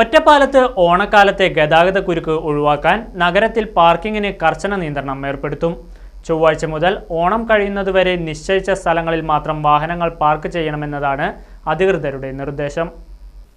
ഒറ്റപ്പാലത്ത് ഓണക്കാലത്തെ ഗതാഗത കുരുക്ക് ഒഴിവാക്കാൻ നഗരത്തിൽ പാർക്കിങ്ങിന് കർശന നിയന്ത്രണം ഏർപ്പെടുത്തും. ചൊവ്വാഴ്ച മുതൽ ഓണം കഴിയുന്നതുവരെ നിശ്ചയിച്ച സ്ഥലങ്ങളിൽ മാത്രം വാഹനങ്ങൾ പാർക്ക് ചെയ്യണമെന്നതാണ് അധികൃതരുടെ നിർദ്ദേശം.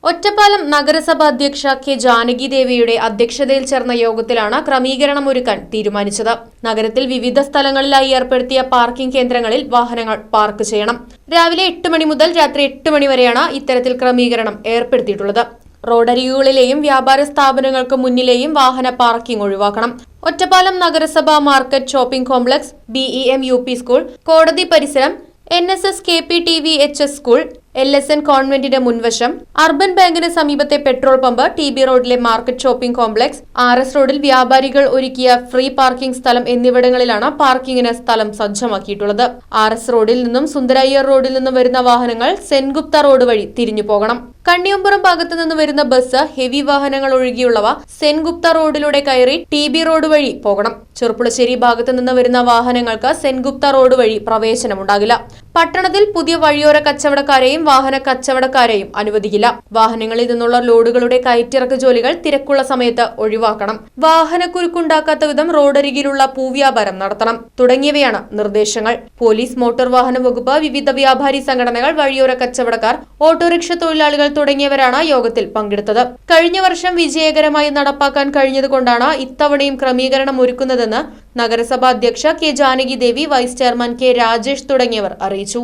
ഒറ്റപ്പാലം നഗരസഭ അധ്യക്ഷ കെ ജാനകി ദേവിയുടെ അധ്യക്ഷതയിൽ ചേർന്ന യോഗത്തിലാണ് ക്രമീകരണം ഒരുക്കാൻ തീരുമാനിച്ചത്. നഗരത്തിൽ വിവിധ സ്ഥലങ്ങളിലായി ഏർപ്പെടുത്തിയ പാർക്കിംഗ് കേന്ദ്രങ്ങളിൽ വാഹനങ്ങൾ പാർക്ക് ചെയ്യണം. രാവിലെ എട്ട് മണി മുതൽ രാത്രി എട്ട് മണി വരെയാണ് ഇത്തരത്തിൽ ക്രമീകരണം ഏർപ്പെടുത്തിയിട്ടുള്ളത്. റോഡരികുകളിലെയും വ്യാപാര സ്ഥാപനങ്ങൾക്ക് മുന്നിലെയും വാഹന പാർക്കിംഗ് ഒഴിവാക്കണം. ഒറ്റപ്പാലം നഗരസഭ market shopping complex B E M U P school കോടതി പരിസരം N S S K P T V H S school L S N കോൺവെന്റിന്റെ മുൻവശം അർബൻ ബാങ്കിന് സമീപത്തെ പെട്രോൾ പമ്പ് ടി ബി റോഡിലെ market shopping complex R S റോഡിൽ വ്യാപാരികൾ ഒരുക്കിയ ഫ്രീ പാർക്കിംഗ് സ്ഥലം എന്നിവിടങ്ങളിലാണ് പാർക്കിംഗിന് സ്ഥലം സജ്ജമാക്കിയിട്ടുള്ളത്. ആർ എസ് റോഡിൽ നിന്നും സുന്ദരയ്യർ റോഡിൽ നിന്നും വരുന്ന വാഹനങ്ങൾ സെൻഗുപ്ത റോഡ് വഴി തിരിഞ്ഞു പോകണം. കണ്ണിയമ്പുറം ഭാഗത്തു നിന്ന് വരുന്ന ബസ് ഹെവി വാഹനങ്ങൾ ഒഴികെയുള്ളവ സെൻഗുപ്ത റോഡിലൂടെ കയറി ടി ബി റോഡ് വഴി പോകണം. ചെറുപ്പുളശ്ശേരി ഭാഗത്തു നിന്ന് വരുന്ന വാഹനങ്ങൾക്ക് സെൻഗുപ്ത റോഡ് വഴി പ്രവേശനമുണ്ടാകില്ല. പട്ടണത്തിൽ പുതിയ വഴിയോര കച്ചവടക്കാരെയും വാഹന കച്ചവടക്കാരെയും അനുവദിക്കില്ല. വാഹനങ്ങളിൽ നിന്നുള്ള ലോഡുകളുടെ കയറ്റിറക്ക് ജോലികൾ തിരക്കുള്ള സമയത്ത് ഒഴിവാക്കണം. വാഹനക്കുരുക്കുണ്ടാക്കാത്ത വിധം റോഡരികിലുള്ള പൂവ്യാപാരം നടത്തണം. തുടങ്ങിയവയാണ് നിർദ്ദേശങ്ങൾ. പോലീസ് മോട്ടോർ വാഹന വകുപ്പ് വിവിധ വ്യാപാരി സംഘടനകൾ വഴിയോര കച്ചവടക്കാർ ഓട്ടോറിക്ഷ തൊഴിലാളികൾ തുടങ്ങിയവരാണ് യോഗത്തിൽ പങ്കെടുത്തത്. കഴിഞ്ഞ വർഷം വിജയകരമായി നടപ്പാക്കാൻ കഴിഞ്ഞതുകൊണ്ടാണ് ഇത്തവണയും ക്രമീകരണം ഒരുക്കുന്നതെന്ന് നഗരസഭാ അധ്യക്ഷ K Janaki Devi vice chairman K Rajesh തുടങ്ങിയവർ അറിയിച്ചു.